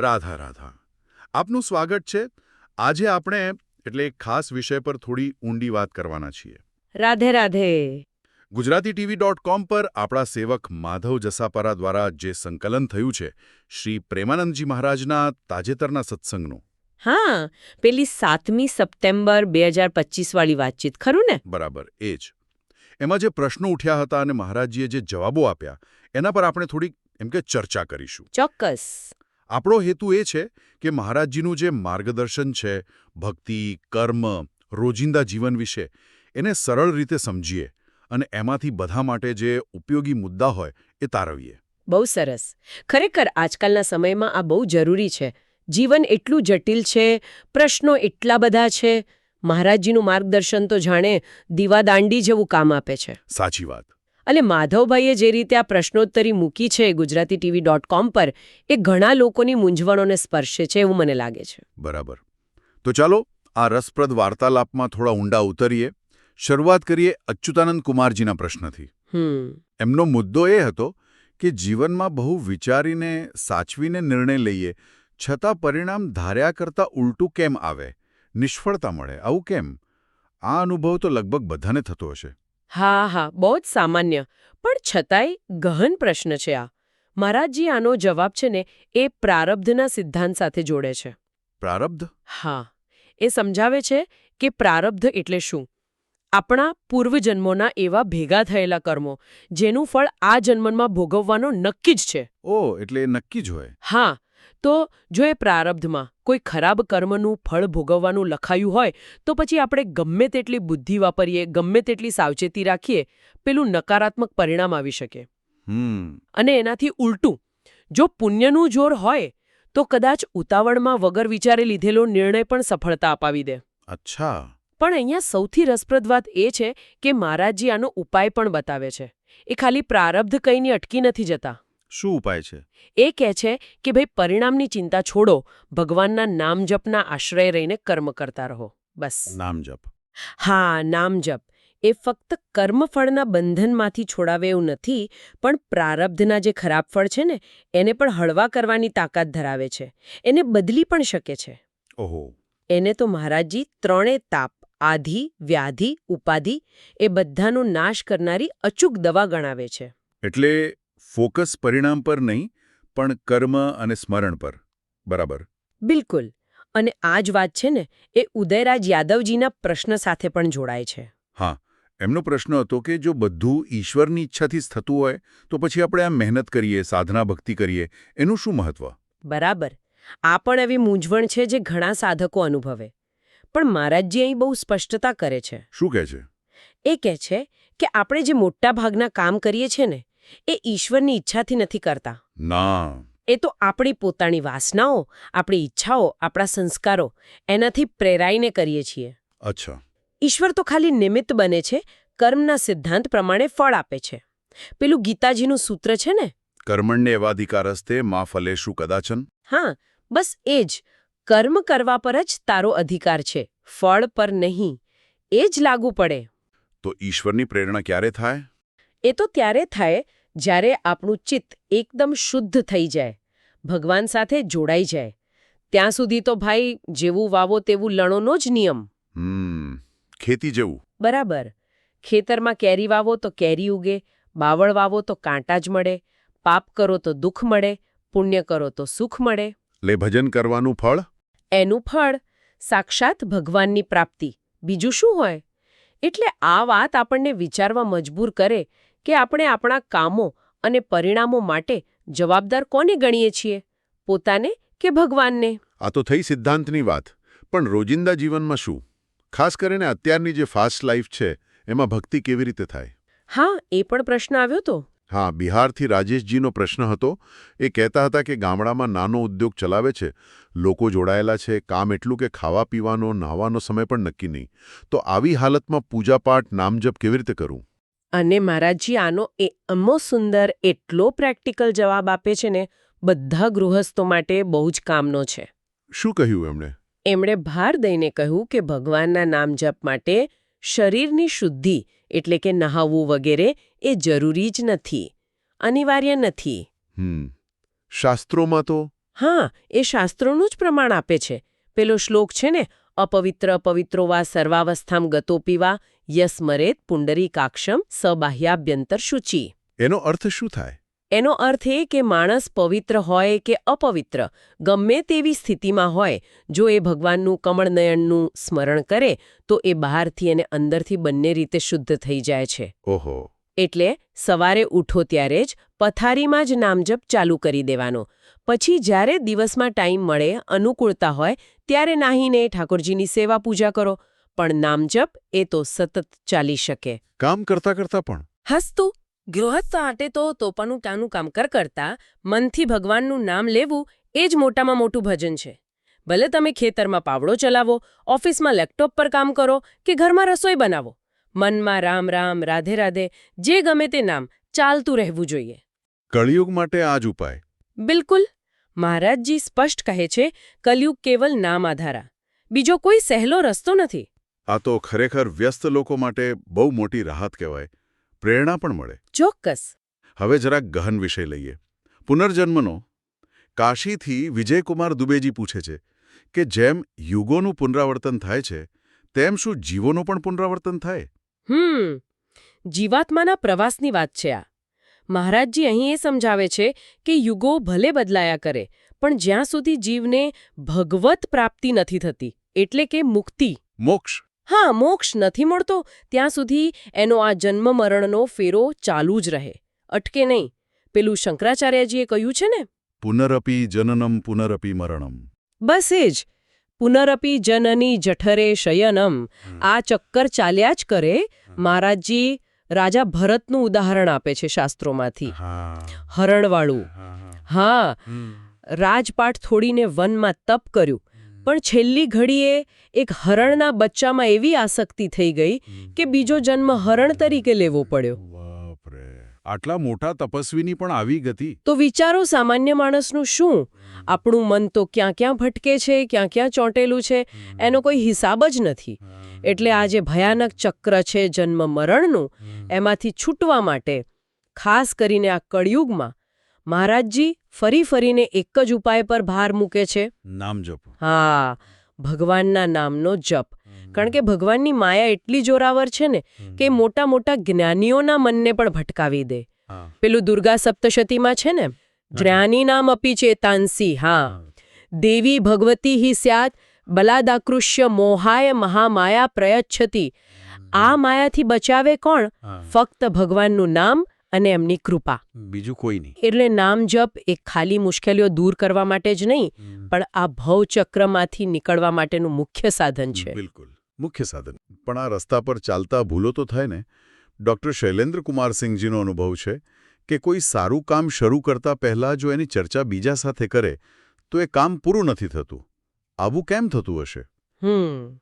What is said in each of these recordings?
રાધા રાધા. આપનું સ્વાગત છે. આજે આપણે એટલે એક ખાસ વિષય પર થોડી ઊંડી વાત કરવાના છીએ. Radhe Radhe. Gujarati TV dot com પર આપણા સેવક માધવ જસાપરા દ્વારા જે સંકલન થયું છે શ્રી પ્રેમાનંદજી મહારાજના તાજેતરના સત્સંગનું. હા પેલી સાતમી સપ્ટેમ્બર બે હજાર વાળી વાતચીત ખરું ને? બરાબર એ જ. એમાં જે પ્રશ્નો ઉઠ્યા હતા અને મહારાજજીએ જે જવાબો આપ્યા એના પર આપણે થોડીક એમ કે ચર્ચા કરીશું. ચોક્કસ. આપણો હેતુ એ છે કે મહારાજજીનું જે માર્ગદર્શન છે ભક્તિ કર્મ રોજિંદા જીવન વિશે એને સરળ રીતે સમજીએ અને એમાંથી બધા માટે જે ઉપયોગી મુદ્દા હોય એ તારવીએ. બહુ સરસ. ખરેખર આજકાલના સમયમાં આ બહુ જરૂરી છે. જીવન એટલું જટિલ છે પ્રશ્નો એટલા બધા છે. મહારાજજીનું માર્ગદર્શન તો જાણે દીવાદાંડી જેવું કામ આપે છે. સાચી વાત. અને માધવભાઈએ જે રીતે આ પ્રશ્નોત્તરી મૂકી છે ગુજરાતી ટીવી ડોટ કોમ પર એ ઘણા લોકોની મૂંઝવણોને સ્પર્શે છે એવું મને લાગે છે. બરાબર. તો ચાલો આ રસપ્રદ વાર્તાલાપમાં થોડા ઊંડા ઉતરીએ. શરૂઆત કરીએ અચ્યુતાનંદ કુમારજીના પ્રશ્નથી. એમનો મુદ્દો એ હતો કે જીવનમાં બહુ વિચારીને સાચવીને નિર્ણય લઈએ છતાં પરિણામ ધાર્યા કરતાં ઉલટું કેમ આવે? નિષ્ફળતા મળે. આવું કેમ? આ અનુભવ તો લગભગ બધાને થતો હશે. હા હા બહુ જ સામાન્ય. પણ છતાંય ગહન પ્રશ્ન છે આ. મહારાજજી આનો જવાબ છે ને એ પ્રારબ્ધના સિદ્ધાંત સાથે જોડે છે. પ્રારબ્ધ? હા. એ સમજાવે છે કે પ્રારબ્ધ એટલે શું? આપણા પૂર્વજન્મોના એવા ભેગા થયેલા કર્મો જેનું ફળ આ જન્મમાં ભોગવવાનો નક્કી જ છે. ઓ એટલે એ નક્કી જ હોય. હા. તો જો એ પ્રારબ્ધમાં કોઈ ખરાબ કર્મનું ફળ ભોગવવાનું લખાયું હોય તો પછી આપણે ગમે તેટલી બુદ્ધિ વાપરીએ ગમે તેટલી સાવચેતી રાખીએ પેલું નકારાત્મક પરિણામ આવી શકે. હમ. અને એનાથી ઉલટું જો પુણ્યનું જોર હોય તો કદાચ ઉતાવળમાં વગર વિચારે લીધેલો નિર્ણય પણ સફળતા અપાવી દે. અચ્છા. પણ અહીંયા સૌથી રસપ્રદ વાત એ છે કે મહારાજજી આનો ઉપાય પણ બતાવે છે. એ ખાલી પ્રારબ્ધ કંઈની અટકી નથી જતા. શું ઉપાય છે? એ કહે છે કે ભાઈ પરિણામની ચિંતા છોડો ભગવાનના નામ જપના આશ્રય રહીને કર્મ કરતા રહો બસ. નામ જપ. હા નામ જપ. એ ફક્ત કર્મફળના બંધનમાંથી છોડાવે એવું નથી પણ પ્રારબ્ધના જે ખરાબ ફળ છે ને એને પણ હળવા કરવાની તાકાત ધરાવે છે. એને બદલી પણ શકે છે. ઓહો. એને તો મહારાજજી ત્રણે તાપ આધિ વ્યાધિ ઉપાધિ એ બધાનો નાશ કરનારી અચૂક દવા ગણાવે છે. એટલે ફોકસ પરિણામ પર નહીં પણ કર્મ અને સ્મરણ પર. બરાબર? બિલકુલ. અને આ જ વાત છે ને એ ઉદયરાજ યાદવજીના પ્રશ્ન સાથે પણ જોડાય છે. હા એમનો પ્રશ્ન હતો કે જો બધું ઈશ્વરની ઈચ્છાથી જ થતું હોય તો પછી આપણે આ મહેનત કરીએ સાધના ભક્તિ કરીએ એનું શું મહત્વ? બરાબર. આ પણ એવી મૂંઝવણ છે જે ઘણા સાધકો અનુભવે. પણ મહારાજજી અહીં બહુ સ્પષ્ટતા કરે છે. શું કહે છે? એ કહે છે કે આપણે જે મોટા ભાગના કામ કરીએ છીએ ને એ ઈશ્વરની ઈચ્છાથી નથી કરતા. ના. એ તો આપણી પોતાની વાસનાઓ આપણી ઈચ્છાઓ આપણા સંસ્કારો એનાથી પ્રેરાઈને કરીએ છીએ. અચ્છા. ઈશ્વર તો ખાલી નિમિત્ત બને છે કર્મના સિદ્ધાંત પ્રમાણે ફળ આપે છે. પેલું ગીતાજીનું સૂત્ર છે ને? કર્મણ્ય એવાધિકારસ્તે મા ફલેશું કદાચન? હા બસ એ જ. કર્મ કરવા પર જ તારો અધિકાર છે ફળ પર નહીં. એ જ લાગુ પડે. તો ઈશ્વરની પ્રેરણા ક્યારે થાય? એ તો ત્યારે થાય જ્યારે આપણું ચિત્ત એકદમ શુદ્ધ થઈ જાય ભગવાન સાથે જોડાઈ જાય ત્યાં સુધી તો ભાઈ જેવું વાવો તેવું લણોનો જ નિયમ. ખેતી જેવું. બરાબર ખેતરમાં કેરી વાવો તો કેરી ઉગે બાવળ વાવો તો કાંટા જ મળે પાપ કરો તો દુઃખ મળે પુણ્ય કરો તો સુખ મળે. લે ભજન કરવાનું ફળ? એનું ફળ સાક્ષાત ભગવાનની પ્રાપ્તિ. બીજું શું હોય? એટલે આ વાત આપણને વિચારવા મજબૂર કરે કે આપણે આપણા કામો અને પરિણામો માટે જવાબદાર કોને ગણીએ છીએ? પોતાને કે ભગવાનને? આ તો થઈ સિદ્ધાંતની વાત પણ રોજિંદા જીવનમાં શું? ખાસ કરીને અત્યારની જે ફાસ્ટ લાઈફ છે એમાં ભક્તિ કેવી રીતે થાય? હા એ પણ પ્રશ્ન આવ્યો તો. હા બિહારથી રાજેશજીનો પ્રશ્ન હતો. એ કહેતા હતા કે ગામડામાં નાનો ઉદ્યોગ ચલાવે છે લોકો જોડાયેલા છે કામ એટલું કે ખાવા પીવાનો નાહવાનો સમય પણ નક્કી નહીં. તો આવી હાલતમાં પૂજાપાઠ નામજપ કેવી રીતે કરવું અને મહારાજજી આનો એ અમો સુંદર એટલો પ્રેક્ટિકલ જવાબ આપે છે ને બધા ગૃહસ્થો માટે બહુ જ કામનો છે. શું કહ્યું એમણે? એમણે ભાર દઈને કહ્યું કે ભગવાનના નામ જપ માટે શરીરની શુદ્ધિ એટલે કે નહાવવું વગેરે એ જરૂરી જ નથી અનિવાર્ય નથી. શાસ્ત્રોમાં તો? હા એ શાસ્ત્રોનું જ પ્રમાણ આપે છે. પેલો શ્લોક છે ને અપવિત્ર પવિત્રો વા સર્વાવસ્થામ ગતોપીવા યસ્મરેત પુંડરીકાક્ષમ સબાહ્યાભ્યંતર શુચિ. એનો અર્થ શું થાય? એનો અર્થ એ કે માણસ પવિત્ર હોય કે અપવિત્ર ગમે તેવી સ્થિતિમાં હોય જો એ ભગવાનનું કમળનયનનું સ્મરણ કરે તો એ બહારથી અને અંદરથી બંને રીતે શુદ્ધ થઈ જાય છે. ઓહો. એટલે સવારે ઉઠો ત્યારે જ પથારીમાં જ નામજપ ચાલુ કરી દેવાનો. પછી જ્યારે દિવસમાં ટાઈમ મળે અનુકૂળતા હોય ત્યારે નાહીને ઠાકોરજીની સેવા પૂજા કરો. પણ નામજપ એ તો સતત ચાલી શકે. કામ કરતા કરતા પણ? હસતું ગૃહસ્થ આટે તો તોપાનું કાનું કામ કર કરતા મનથી ભગવાનનું નામ લેવું એ જ મોટામાં મોટું ભજન છે. ભલે તમે ખેતરમાં પાવડો ચલાવો ઓફિસમાં લેપટોપ પર કામ કરો કે ઘરમાં રસોઈ બનાવો. મનમાં રામ રામ રાધે રાધે જે ગમે તે નામ ચાલતું રહેવું જોઈએ. કળિયુગ માટે આ જ ઉપાય. બિલકુલ. મહારાજજી સ્પષ્ટ કહે છે કલયુગ કેવલ નામ આધારા. બીજો કોઈ સહેલો રસ્તો નથી. આ તો ખરેખર વ્યસ્ત લોકો માટે બહુ મોટી રાહત કહેવાય. પ્રેરણા પણ મળે. ચોક્કસ. હવે જરાક ગહન વિષય લઈએ. પુનર્જન્મનો કાશીથી વિજયકુમાર દુબેજી પૂછે છે કે જેમ યુગોનું પુનરાવર્તન થાય છે તેમ શું જીવોનું પણ પુનરાવર્તન થાય? હમ. જીવાત્માના પ્રવાસની વાત છે આ. મહારાજજી અહીં એ સમજાવે છે કે યુગો ભલે બદલાયા કરે પણ જ્યાં સુધી જીવને ભગવત પ્રાપ્તિ નથી થતી એટલે કે મુક્તિ. મોક્ષ. હા મોક્ષ નથી મળતો ત્યાં સુધી એનો આ જન્મ મરણનો ફેરો ચાલુ જ રહે. અટકે નહીં. પેલું શંકરાચાર્યજીએ કહ્યું છે ને? પુનરપી જનનમ પુનરપી મરણમ. બસ એ જ. પુનરપી જનની જઠરે શયનમ. આ ચક્કર ચાલ્યા જ કરે. મહારાજજી રાજા ભરતનું ઉદાહરણ આપે છે શાસ્ત્રોમાંથી. હરણવાળું. હા રાજપાટ થોડીને વનમાં તપ કર્યું. પણ છેલ્લી ઘડીએ એક હરણના બચ્ચામાં એવી આસક્તિ થઈ ગઈ કે બીજો જન્મ હરણ તરીકે લેવો પડ્યો. આટલા મોટા તપસ્વીની પણ આવી ગતિ. તો વિચારો સામાન્ય માણસનું શું? આપણું મન તો ક્યાં ક્યાં ભટકે છે ક્યાં ક્યાં ચોંટેલું છે એનો કોઈ હિસાબ જ નથી. એટલે આ જે ભયાનક ચક્ર છે જન્મ મરણનું એમાંથી છૂટવા માટે ખાસ કરીને આ કળિયુગમાં મહારાજજી ફરી ફરીને એક જ ઉપાય પર ભાર મૂકે છે. નામ જપ. હા ભગવાનના નામનો જપ. કારણ કે ભગવાનની માયા એટલી જોરાવર છે ને કે મોટા મોટા જ્ઞાનીઓના મનને પણ ભટકાવી દે. પેલું દુર્ગા સપ્તશતીમાં છે ને જ્ઞાની નામ અપી ચેતાંસી હા. દેવી ભગવતી હિ સ્યાત બલાદાકૃષ્ય મોહાય મહામાયા પ્રયચ્છતી. આ માયાથી બચાવે કોણ? ફક્ત ભગવાનનું નામ અને એમની કૃપા. બીજું કોઈ નહીં. એટલે નામ જપ એ ખાલી મુશ્કેલીઓ દૂર કરવા માટે જ નહીં પણ આ ભવચક્રમાંથી નીકળવા માટેનું મુખ્ય સાધન છે. બિલકુલ. મુખ્ય સાધન. પણ આ રસ્તા પર ચાલતા ભૂલો તો થાય ને? ડૉક્ટર શૈલેન્દ્ર કુમાર સિંહજીનો અનુભવ છે કે કોઈ સારું કામ શરૂ કરતા પહેલાં જો એની ચર્ચા બીજા સાથે કરે તો એ કામ પૂરું નથી થતું. આવું કેમ થતું હશે? હમ.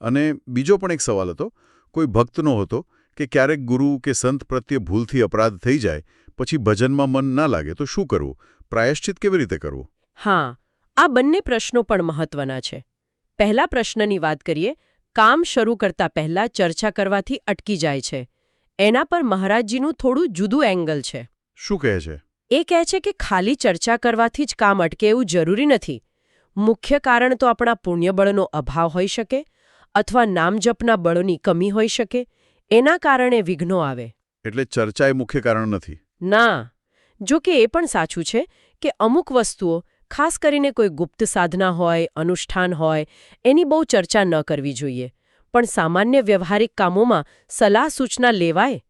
અને બીજો પણ એક સવાલ હતો. કોઈ ભક્તનો હતો કે ક્યારેક ગુરુ કે સંત પ્રત્યે ભૂલથી અપરાધ થઈ જાય પછી ભજનમાં મન ના લાગે તો શું કરવું? પ્રાયશ્ચિત કેવી રીતે કરવું? હા આ બંને પ્રશ્નો પણ મહત્વના છે. પહેલા પ્રશ્નની વાત કરીએ કામ શરૂ કરતા પહેલા ચર્ચા કરવાથી અટકી જાય છે. એના પર મહારાજજીનું થોડું જુદું એંગલ છે. શું કહે છે? એ કહે છે કે ખાલી ચર્ચા કરવાથી જ કામ અટકે એવું જરૂરી નથી. મુખ્ય કારણ તો આપણા પુણ્યબળનો અભાવ હોઈ શકે અથવા નામજપના બળોની કમી હોઈ શકે એના કારણે વિઘ્નો આવે. એટલે ચર્ચા એ મુખ્ય કારણ નથી. ના જો કે એ પણ સાચું છે કે અમુક વસ્તુઓ ખાસ કરીને કોઈ ગુપ્ત સાધના હોય અનુષ્ઠાન હોય એની બહુ ચર્ચા ન કરવી જોઈએ. પણ સામાન્ય વ્યવહારિક કામોમાં સલાહ સૂચના લેવાય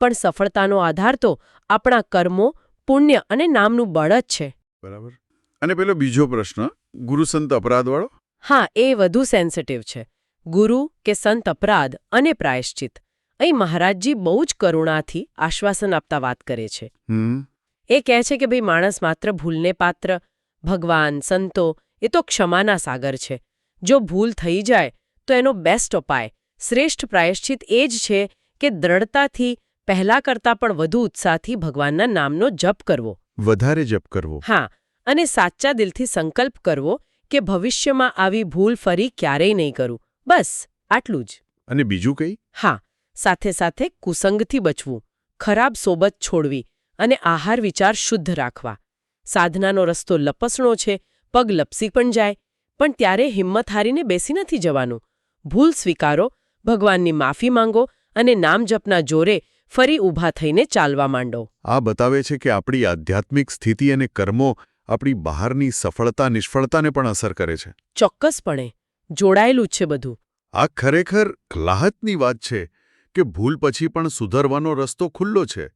પણ સફળતાનો આધાર તો આપણા કર્મો પુણ્ય અને નામનું બળ જ છે. બરાબર? અને પેલો બીજો પ્રશ્ન ગુરુસંત અપરાધવાળો? હા એ વધુ સેન્સિટિવ છે. ગુરુ કે સંત અપરાધ અને પ્રાયશ્ચિત. અહીં મહારાજજી બહુ જ કરુણાથી આશ્વાસન આપતા વાત કરે છે. હમ. એ કહે છે કે ભાઈ માણસ માત્ર ભૂલને પાત્ર ભગવાન સંતો એ તો ક્ષમાના સાગર છે. જો ભૂલ થઈ જાય તો એનો બેસ્ટ ઉપાય શ્રેષ્ઠ પ્રાયશ્ચિત એ જ છે કે દ્રઢતાથી પહેલા કરતાં પણ વધુ ઉત્સાહથી ભગવાનના નામનો જપ કરવો. વધારે જપ કરવો. હા અને સાચા દિલથી સંકલ્પ કરવો કે ભવિષ્યમાં આવી ભૂલ ફરી ક્યારેય નહીં કરું. બસ આટલું જ. અને બીજું કંઈ? હા સાથે સાથે કુસંગથી બચવું ખરાબ સોબત છોડવી અને આહાર વિચાર શુદ્ધ રાખવા. સાધનાનો રસ્તો લપસણો છે પગ લપસી પણ જાય પણ ત્યારે હિંમત હારીને બેસી નથી જવાનું. ભૂલ સ્વીકારો ભગવાનની માફી માંગો અને નામ જપના જોરે ફરી ઊભા થઈને ચાલવા માંડો. આ બતાવે છે કે આપણી આધ્યાત્મિક સ્થિતિ અને કર્મો આપણી બહારની સફળતા નિષ્ફળતાને પણ અસર કરે છે. ચોક્કસપણે. જોડાયેલું જ છે બધું. આ ખરેખર ક્લાહતની વાત છે કે ભૂલ પછી પણ સુધરવાનો રસ્તો ખુલ્લો છે.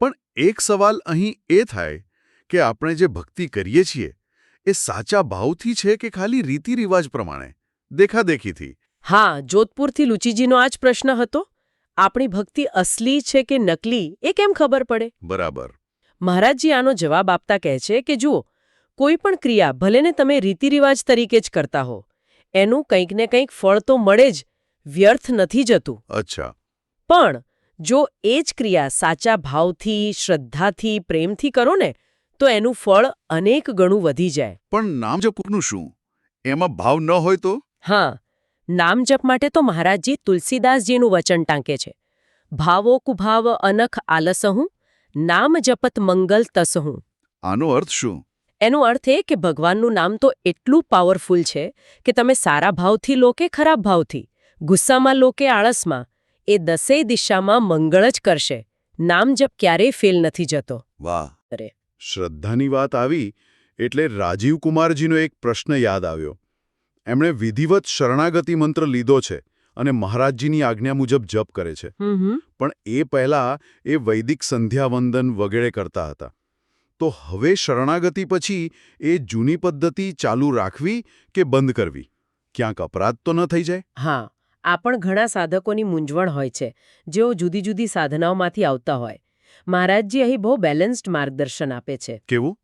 પણ એક સવાલ અહીં એ થાય કે આપણે જે ભક્તિ કરીએ છીએ એ સાચા ભાવથી છે કે ખાલી રીતિ રિવાજ પ્રમાણે? દેખાદેખીથી. હા જોધપુરથી લુચીજીનો આ જ પ્રશ્ન હતો. આપણી ભક્તિ અસલી છે કે નકલી એ કેમ ખબર પડે? બરાબર. મહારાજજી આનો જવાબ આપતા કહે છે કે જુઓ કોઈ પણ ક્રિયા ભલે ને તમે રીતિરિવાજ તરીકે જ કરતા હો એનું કંઈક ને કંઈક ફળ તો મળે જ વ્યર્થ નથી જતું. અચ્છા. પણ જો એ જ ક્રિયા સાચા ભાવથી શ્રદ્ધાથી પ્રેમથી કરો ને તો એનું ફળ અનેક ગણું વધી જાય. પણ નામ જપનું શું? એમાં ભાવ ન હોય તો? હા નામ જપ માટે તો મહારાજજી તુલસીદાસજીનું વચન ટાંકે છે. ભાવો કુભાવ અનખ આલસહું નામ જપત મંગલ તસહું આનો અર્થ શું? એનો અર્થ એ કે ભગવાનનું નામ તો એટલું પાવરફુલ છે કે તમે સારા ભાવથી લો કે ખરાબ ભાવથી ગુસ્સામાં લો કે આળસમાં એ દસેય દિશામાં મંગળ જ કરશે. નામ જપ ક્યારેય ફેલ નથી જતો. વાહ. અરે. શ્રદ્ધાની વાત આવી એટલે રાજીવ કુમારજીનો એક પ્રશ્ન યાદ આવ્યો. એમણે વિધિવત શરણાગતિ મંત્ર લીધો છે. અને મહારાજજીની આજ્ઞા મુજબ જપ કરે છે. પણ એ પહેલા એ વૈદિક સંધ્યાવંદન વગેરે કરતા હતા. તો હવે શરણાગતિ પછી એ જૂની પદ્ધતિ ચાલુ રાખવી કે બંધ કરવી? ક્યાંક અપરાધ તો ન થઈ જાય? હા આ પણ ઘણા સાધકોની મૂંઝવણ હોય છે જેઓ જુદી જુદી સાધનાઓમાંથી આવતા હોય. મહારાજજી અહીં બહુ બેલેન્સ્ડ માર્ગદર્શન આપે છે. કેવું?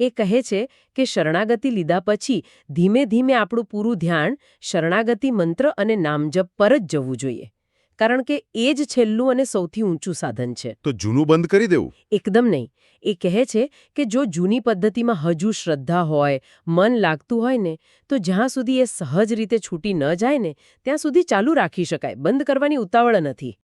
એ કહે છે કે શરણાગતિ લીધા પછી ધીમે ધીમે આપણું પૂરું ધ્યાન શરણાગતિ મંત્ર અને નામજપ પર જ જવું જોઈએ. કારણ કે એ જ છેલ્લું અને સૌથી ઊંચું સાધન છે. તો જૂનું બંધ કરી દેવું? એકદમ નહીં. એ કહે છે કે જો જૂની પદ્ધતિમાં હજુ શ્રદ્ધા હોય મન લાગતું હોય ને તો જ્યાં સુધી એ સહજ રીતે છૂટી ન જાય ને ત્યાં સુધી ચાલુ રાખી શકાય. બંધ કરવાની ઉતાવળ નથી.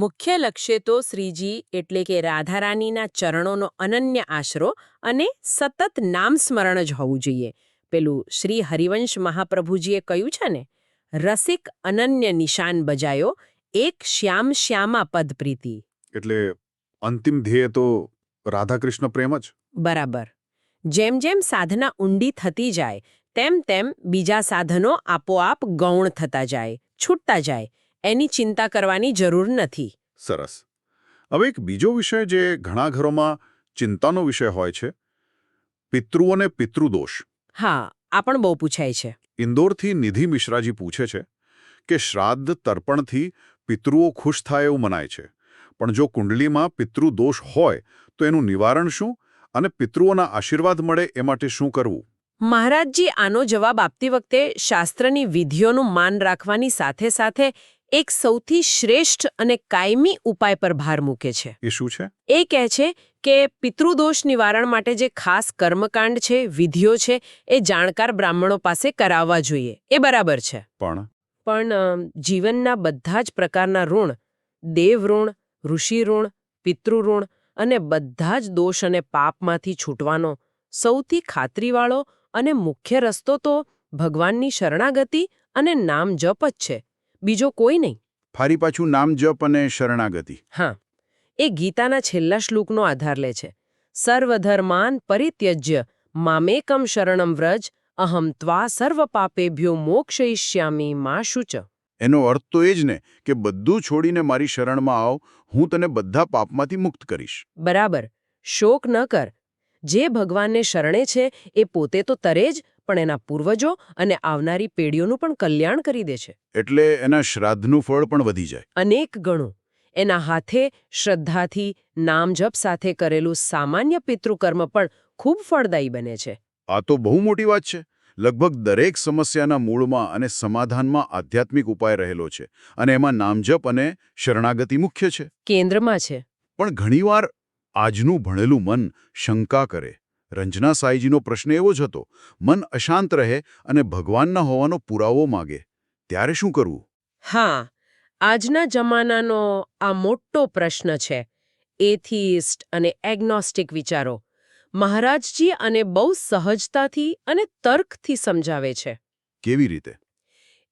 મુખ્ય લક્ષ્ય તો શ્રીજી એટલે કે રાધારાણીના ચરણોનો અનન્ય આશરો અને સતત નામ સ્મરણ જ હોવું જોઈએ. પેલું શ્રી હરિવંશ મહાપ્રભુજીએ કહ્યું છે ને રસિક અનન્ય નિશાન બજાયો એક શ્યામ શ્યામા પદ પ્રીતિ. એટલે અંતિમ ધ્યેય તો રાધાકૃષ્ણ પ્રેમ જ? બરાબર. જેમ જેમ સાધના ઊંડી થતી જાય તેમ તેમ બીજા સાધનો આપોઆપ ગૌણ થતા જાય છૂટતા જાય એની ચિંતા કરવાની જરૂર નથી. સરસ. હવે એક બીજો વિષય જે ઘણા ઘરોમાં ચિંતાનો વિષય હોય છે પિતૃઓને પિતૃદોષ હા આ પણ બહુ પૂછાય છે. ઇન્દોરથી નિધિ મિશ્રાજી પૂછે છે કે શ્રાદ્ધ તર્પણથી પિતૃઓ ખુશ થાય એવું મનાય છે. પણ જો કુંડલીમાં પિતૃદોષ હોય તો એનું નિવારણ શું અને પિતૃઓના આશીર્વાદ મળે એ માટે શું કરવું? મહારાજજી આનો જવાબ આપતી વખતે શાસ્ત્રની વિધિઓનું માન રાખવાની સાથે સાથે એક સૌથી શ્રેષ્ઠ અને કાયમી ઉપાય પર ભાર મૂકે છે. એ શું છે? એ કહે છે કે પિતૃદોષ નિવારણ માટે જે ખાસ કર્મકાંડ છે વિધિઓ છે એ જાણકાર બ્રાહ્મણો પાસે કરાવવા જોઈએ. એ બરાબર છે. પણ? પણ જીવનના બધા જ પ્રકારના ઋણ દેવ ઋણ ઋષિ ઋણ પિતૃ ઋણ અને બધા જ દોષ અને પાપમાંથી છૂટવાનો સૌથી ખાતરીવાળો અને મુખ્ય રસ્તો તો ભગવાનની શરણાગતિ અને નામ જપ જ છે. બીજો કોઈ નહીં. ફરી પાછું નામ જપ અને શરણાગતિ. હા એ ગીતાના છેલ્લા શ્લોકનો આધાર લે છે. સર્વધર્માન પરિત્યજ્ય મામેકમ શરણમ વ્રજ અહમ ત્વા સર્વ પાપેભ્યો મોક્ષયિષ્યામી મા શુચ. એનો અર્થ તો એ જ ને કે બધું છોડીને મારી શરણમાં આવ હું તને બધા પાપમાંથી મુક્ત કરીશ. બરાબર. શોક ન કર. જે ભગવાનને શરણે છે એ પોતે તો તરે જ પણ એના પૂર્વજો અને આવનારી પેઢીઓનું પણ કલ્યાણ કરી દે છે. એટલે એના શ્રાદ્ધનું ફળ પણ વધી જાય. અનેક ગણું. એના હાથે શ્રદ્ધાથી નામજપ સાથે કરેલું સામાન્ય પિતૃકર્મ પણ ખૂબ ફળદાયી બને છે. આ તો બહુ મોટી વાત છે. લગભગ દરેક સમસ્યાના મૂળમાં અને સમાધાનમાં આધ્યાત્મિક ઉપાય રહેલો છે અને એમાં નામજપ અને શરણાગતિ મુખ્ય છે. કેન્દ્રમાં છે. પણ ઘણીવાર આજનું ભણેલું મન શંકા કરે. રંજના સાઈજીનો પ્રશ્ન એવો જ હતો. મન અશાંત રહે અને ભગવાનના હોવાનો પુરાવો માગે. ત્યારે શું કરવું? હા આજના જમાનાનો આ મોટો પ્રશ્ન છે. એથિસ્ટ અને એગ્નોસ્ટિક વિચારો. મહારાજજી અને બહુ સહજતાથી અને તર્કથી સમજાવે છે. કેવી રીતે?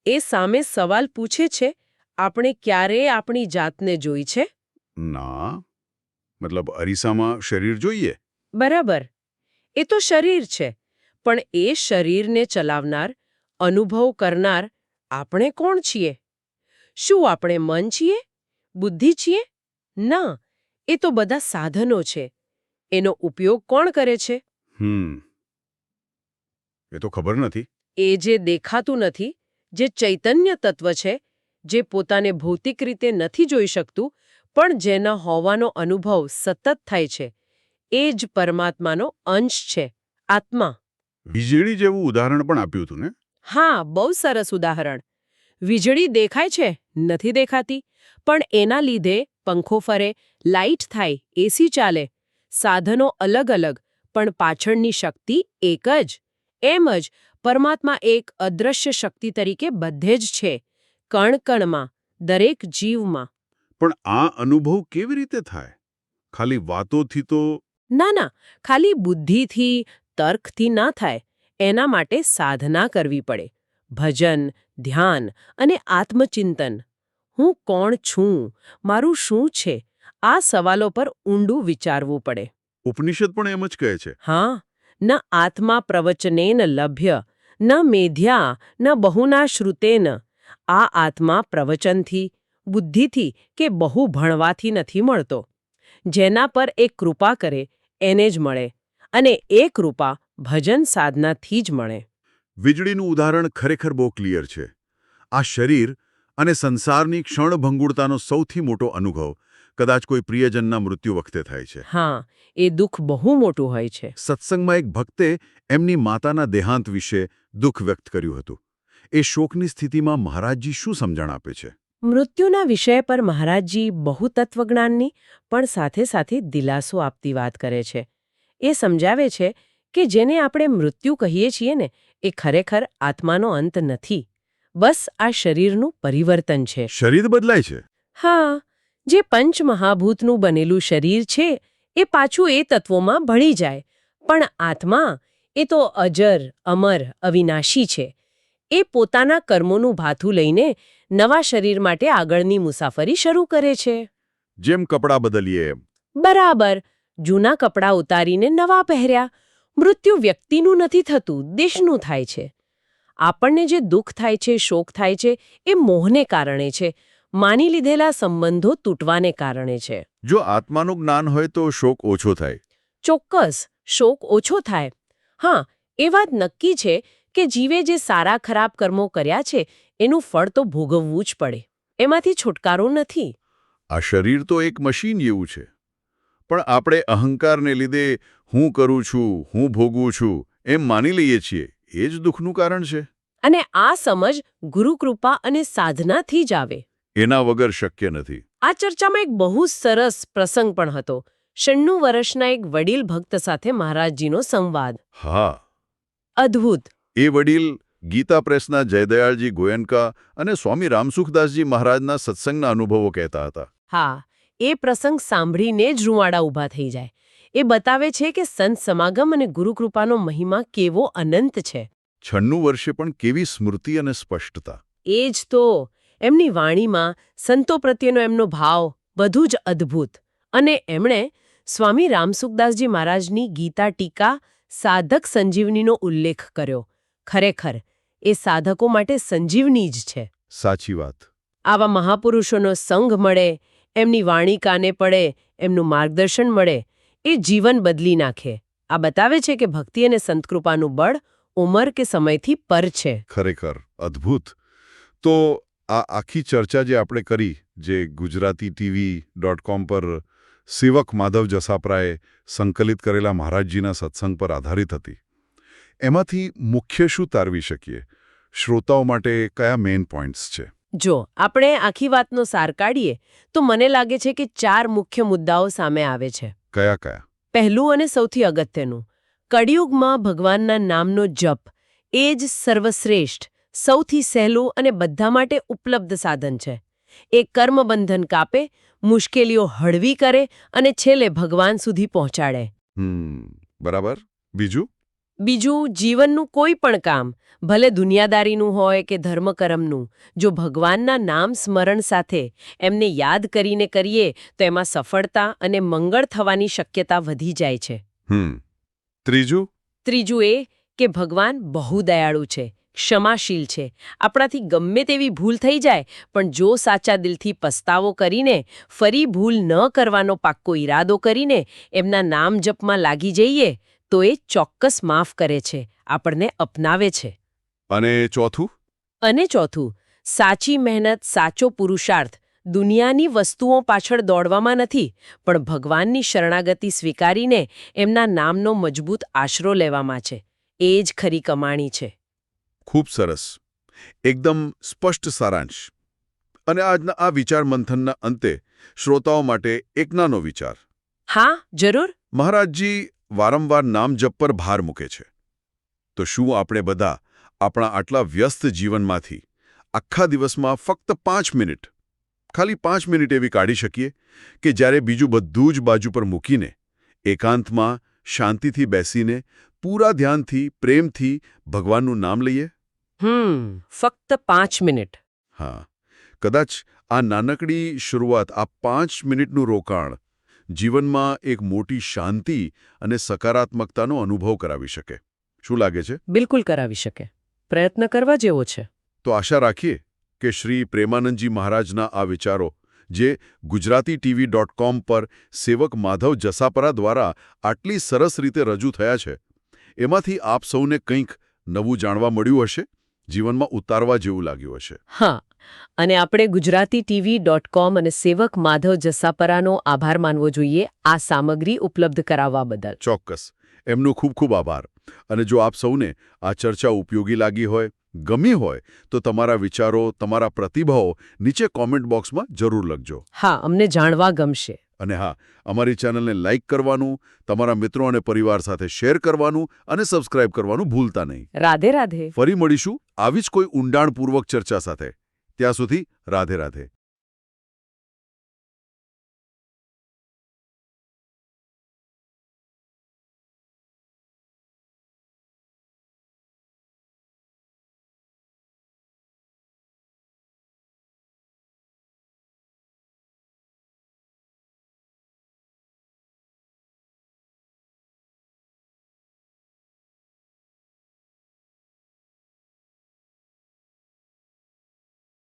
એ સામે સવાલ પૂછે છે આપણે ક્યારેય આપણી જાતને જોઈ છે? ના. મતલબ અરીસામાં શરીર જોઈએ? બરાબર. એ તો શરીર છે પણ એ શરીરને ચલાવનાર અનુભવ કરનાર આપણે કોણ છીએ? શું આપણે મન છીએ? બુદ્ધિ છીએ? ના એ તો બધા સાધનો છે. એનો ઉપયોગ કોણ કરે છે? હમ. એ તો ખબર નથી. એ જે દેખાતું નથી જે ચૈતન્ય તત્વ છે જે પોતાને ભૌતિક રીતે નથી જોઈ શકતું પણ જેના હોવાનો અનુભવ સતત થાય છે. એ જ પરમાત્માનો અંશ છે આત્મા. વીજળી જેવું ઉદાહરણ પણ આપ્યું હતું ને? હા બહુ સરસ ઉદાહરણ. વીજળી દેખાય છે નથી દેખાતી પણ એના લીધે પંખો ફરે લાઇટ થાય એસી ચાલે. સાધનો અલગ અલગ પણ પાછળની શક્તિ એક જ. એમ જ પરમાત્મા એક અદ્રશ્ય શક્તિ તરીકે બધે જ છે કણકણમાં દરેક જીવમાં. પણ આ અનુભવ કેવી રીતે થાય? ખાલી વાતોથી તો ના ના ખાલી બુદ્ધિથી તર્કથી ના થાય એના માટે સાધના કરવી પડે. ભજન ધ્યાન અને આત્મચિંતન. હું કોણ છું? મારું શું છે? આ સવાલો પર ઊંડું વિચારવું પડે. ઉપનિષદ પણ એમ જ કહે છે. હા ન આત્મા પ્રવચનેન લભ્ય ન મેધ્યા ન બહુના શ્રુતેન. આ આત્મા પ્રવચનથી બુદ્ધિથી કે બહુ ભણવાથી નથી મળતો. જેના પર એ કૃપા કરે એને જ મળે અને એ કૃપા ભજન સાધનાથી જ મળે. વીજળીનું ઉદાહરણ ખરેખર બહુ ક્લિયર છે. આ શરીર અને સંસારની ક્ષણભંગુરતાનો સૌથી મોટો અનુભવ કદાચ કોઈ પ્રિયજનના મૃત્યુ વખતે થાય છે. હા એ દુઃખ બહુ મોટું હોય છે. સત્સંગમાં એક ભક્તે એમની માતાના દેહાંત વિશે દુઃખ વ્યક્ત કર્યું હતું. એ શોકની સ્થિતિમાં મહારાજજી શું સમજણ આપે છે? મૃત્યુના વિષય પર મહારાજજી બહુ તત્વજ્ઞાનની પણ સાથે સાથે દિલાસો આપતી વાત કરે છે. એ સમજાવે છે કે જેને આપણે મૃત્યુ કહીએ છીએ ને એ ખરેખર આત્માનો અંત નથી. બસ આ શરીરનું પરિવર્તન છે. શરીર બદલાય છે? હા જે પંચમહાભૂતનું બનેલું શરીર છે એ પાછું એ તત્વોમાં ભળી જાય. પણ આત્મા એ તો અજર અમર અવિનાશી છે. એ પોતાના કર્મોનું ભાથું લઈને નવા શરીર માટે આગળની મુસાફરી શરૂ કરે છે. જેમ કપડાં બદલીએ બરાબર. જૂના કપડાં ઉતારીને નવા પહેર્યા. મૃત્યુ વ્યક્તિનું નથી થતું દેશનું થાય છે. આપણને જે દુઃખ થાય છે શોક થાય છે એ મોહને કારણે છે. માની લીધેલા સંબંધો તૂટવાને કારણે છે. જો આત્માનું જ્ઞાન હોય તો શોક ઓછો થાય. ચોક્કસ શોક ઓછો થાય. હા એ વાત નક્કી છે કે જીવે જે સારા ખરાબ કર્મો કર્યા છે એનું ફળ તો ભોગવવું જ પડે. એમાંથી છુટકારો નથી. આ શરીર તો એક મશીન જેવું છે. પણ આપણે અહંકારને લીધે હું કરું છું હું ભોગવું છું એમ માની લઈએ છીએ એ જ દુઃખનું કારણ છે. અને આ સમજ ગુરુકૃપા અને સાધનાથી જ આવે. એના વગર શક્ય નથી. આ ચર્ચામાં એક બહુ સરસ પ્રસંગ પણ હતો. શણનું વર્ષના એક વડીલ ભક્ત સાથે મહારાજજીનો સંવાદ. હા. અદ્ભુત. એ વડીલ ગીતા પ્રેસના જયદયાળજી ગોયનકા અને સ્વામી રામસુખદાસજી મહારાજના સત્સંગના અનુભવો કહેતા હતા. હા એ પ્રસંગ સાંભળીને જ રૂવાડા ઊભા થઈ જાય. એ બતાવે છે કે સંત સમાગમ અને ગુરુકૃપાનો મહિમા કેવો અનંત છે. છન્નું વર્ષે પણ કેવી સ્મૃતિ અને સ્પષ્ટતા. એ જ તો એમની વાણીમાં સંતો પ્રત્યેનો એમનો ભાવ બધું જ અદ્ભુત. અને એમણે સ્વામી રામસુખદાસજી મહારાજની ગીતા ટીકા સાધક સંજીવનીનો ઉલ્લેખ કર્યો. ખરેખર એ સાધકો માટે સંજીવની જ છે. સાચી વાત. આવા મહાપુરુષોનો સંઘ મળે એમની વાણી કાને પડે એમનું માર્ગદર્શન મળે એ જીવન બદલી નાખે. આ બતાવે છે કે ભક્તિ અને સંતકૃપાનું બળ ઉંમર કે સમયથી પર છે. ખરેખર અદ્ભુત. તો આ આખી ચર્ચા જે આપણે કરી જે ગુજરાતી ટીવી ડોટ કોમ પર સેવક માધવ જસાપરાએ સંકલિત કરેલા મહારાજજીના સત્સંગ પર આધારિત હતી એમાંથી મુખ્ય શું તારવી શકીએ? શ્રોતાઓ માટે કયા મેઇન પોઈન્ટ્સ છે? જો આપણે આખી વાતનો સાર કાઢીએ તો મને લાગે છે કે ચાર મુખ્ય મુદ્દાઓ સામે આવે છે. કયા કયા? પહેલું અને સૌથી અગત્યનું કળિયુગમાં ભગવાનના નામનો જપ એ જ સર્વશ્રેષ્ઠ સૌથી સહેલું અને બધા માટે ઉપલબ્ધ સાધન છે. એ કર્મબંધન કાપે મુશ્કેલીઓ હળવી કરે અને છેલ્લે ભગવાન સુધી પહોંચાડે. હમ બરાબર. બીજું? બીજું જીવનનું કોઈ પણ કામ ભલે દુનિયાદારીનું હોય કે ધર્મકર્મનું જો ભગવાનના નામ સ્મરણ સાથે એમને યાદ કરીને કરીએ તો એમાં સફળતા અને મંગળ થવાની શક્યતા વધી જાય છે. ત્રીજું? ત્રીજું એ કે ભગવાન બહુ દયાળુ છે ક્ષમાશીલ છે. આપણાથી ગમે તેવી ભૂલ થઈ જાય પણ જો સાચા દિલથી પસ્તાવો કરીને ફરી ભૂલ ન કરવાનો પાક્કો ઈરાદો કરીને એમના નામ જપમાં લાગી જઈએ તો એ ચોક્કસ માફ કરે છે આપણને અપનાવે છે. અને ચોથું? અને ચોથું સાચી મહેનત સાચો પુરુષાર્થ દુનિયાની વસ્તુઓ પાછળ દોડવામાં નથી પણ ભગવાનની શરણાગતિ સ્વીકારીને એમના નામનો મજબૂત આશરો લેવામાં છે. એ જ ખરી કમાણી છે. ખૂબ સરસ. એકદમ સ્પષ્ટ સારાંશ. અને આજના આ વિચાર મંથનના અંતે શ્રોતાઓ માટે એક નાનો વિચાર. હા જરૂર. મહારાજજી વારંવાર નામ જપ પર ભાર મૂકે છે. તો શું આપણે બધા આપણા આટલા વ્યસ્ત જીવનમાંથી આખા દિવસમાં ફક્ત પાંચ મિનિટ ખાલી પાંચ મિનિટ એવી કાઢી શકીએ કે જ્યારે બીજું બધું જ બાજુ પર મૂકીને એકાંતમાં શાંતિથી બેસીને પૂરા ધ્યાનથી પ્રેમથી ભગવાનનું નામ લઈએ? હમ ફક્ત પાંચ મિનિટ. હા કદાચ આ નાનકડી શરૂઆત આ પાંચ મિનિટનું રોકાણ જીવનમાં એક મોટી શાંતિ અને સકારાત્મકતાનો અનુભવ કરાવી શકે. શું લાગે છે? બિલકુલ કરાવી શકે. પ્રયત્ન કરવા જેવો છે. તો આશા રાખીએ કે શ્રી પ્રેમાનંદજી મહારાજના આ વિચારો જે ગુજરાતી ટીવી ડોટ કોમ પર સેવક માધવ જસાપરા દ્વારા આટલી સરસ રીતે રજૂ થયા છે એમાંથી આપ સૌને કંઈક નવું જાણવા મળ્યું હશે? જીવનમાં ઉતારવા જેવું લાગ્યું હશે. હા અને આપણે ગુજરાતી ટીવી ડોટ કોમ અને સેવક માધવ જસાપરાનો આભાર માનવો જોઈએ આ સામગ્રી ઉપલબ્ધ કરાવવા બદલ. ચોક્કસ. એમનો ખૂબ ખૂબ આભાર. અને જો આપ સૌને આ ચર્ચા ઉપયોગી લાગી હોય ગમી હોય તો તમારા વિચારો તમારા પ્રતિભાવો નીચે કોમેન્ટ બોક્સમાં જરૂર લખજો. હા અમને જાણવા ગમશે. અને હા અમારી ચેનલને લાઇક કરવાનું તમારા મિત્રો અને પરિવાર સાથે શેર કરવાનું અને સબસ્ક્રાઇબ કરવાનું ભૂલતા નહીં. રાધે રાધે. ફરી મળીશું આવી જ કોઈ ઊંડાણપૂર્વક ચર્ચા સાથે. ત્યાં સુધી રાધે રાધે.